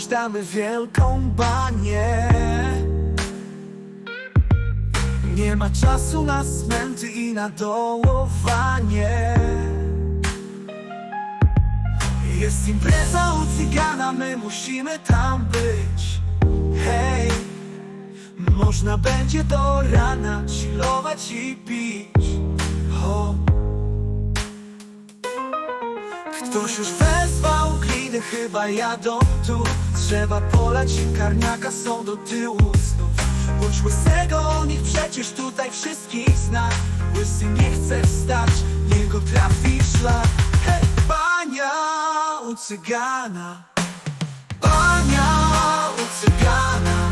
komuś damy wielką banię. Nie ma czasu na smęty i na dołowanie. Jest impreza u cygana, my musimy tam być. Hej, można będzie do rana chillować i pić. Ho. Ktoś już wezwał chyba jadą tu. Trzeba polać karniaka są do tyłu. Znów Bądź łysego, niech przecież tutaj wszystkich zna. Łysy nie chce wstać, niego trafi szlak. Hej, bania u cygana. Bania u cygana,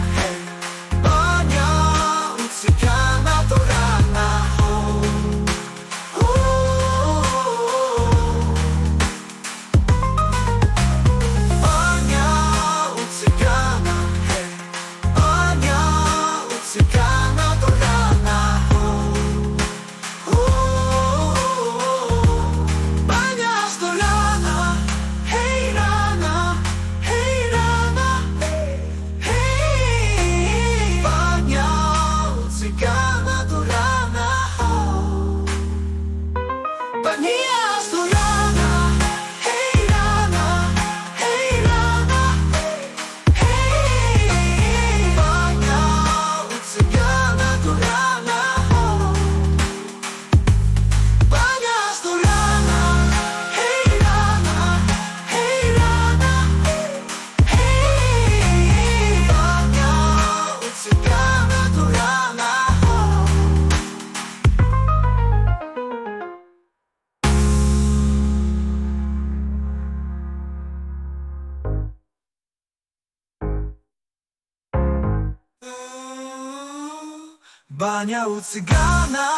Bania u cygana,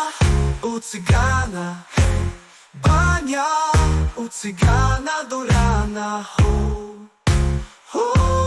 u cygana Bania u cygana do rana ho, ho.